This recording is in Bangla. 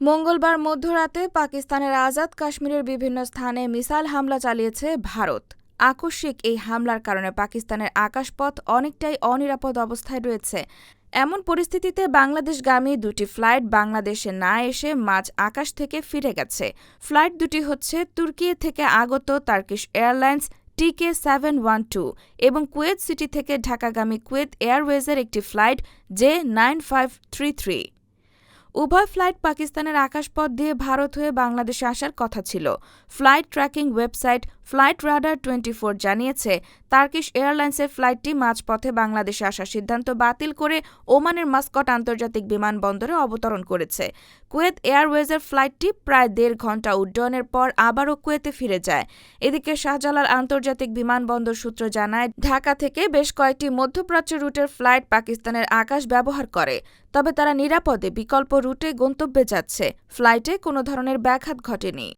মঙ্গলবার মধ্যরাতে পাকিস্তানের আজাদ কাশ্মীরের বিভিন্ন স্থানে মিসাইল হামলা চালিয়েছে ভারত। আকস্মিক এই হামলার কারণে পাকিস্তানের আকাশপথ অনেকটাই অনিরাপদ অবস্থায় রয়েছে। এমন পরিস্থিতিতে বাংলাদেশগামী দুটি ফ্লাইট বাংলাদেশে না এসে মাঝ আকাশ থেকে ফিরে গেছে। ফ্লাইট দুটি হচ্ছে তুর্কি থেকে আগত Turkish Airlines TK seven one two এবং কুয়েত সিটি থেকে ঢাকাগামী কুয়েত এয়ারওয়েজের একটি flight J nine five three three. উভয় ফ্লাইট পাকিস্তানের আকাশপথ দিয়ে ভারত হয়ে বাংলাদেশে আসার কথা ছিল। Flight tracking website flight radar twenty জানিয়েছে, তার্কিশ এয়ারলাইন্সের ফ্লাইটটি মাঝপথে বাংলাদেশে আসার সিদ্ধান্ত বাতিল করে ওমানের মাস্কট আন্তর্জাতিক বিমানবন্দরে অবতরণ করেছে। কুয়েত এয়ারওয়েজের ফ্লাইটটি প্রায় দেড় ঘণ্টা উড্ডয়নের পর আবারও কুয়েতে ফিরে যায়। এদিকে শাহজালাল আন্তর্জাতিক বিমানবন্দর সূত্র জানায়, ঢাকা থেকে বেশ কয়েকটি মধ্যপ্রাচ্য রুটের ফ্লাইট পাকিস্তানের আকাশ ব্যবহার করে, তবে তারা নিরাপদে বিকল্প রুটে গন্তব্যে যাচ্ছে। ফ্লাইটে কোনো ধরনের ব্যাঘাত ঘটেনি।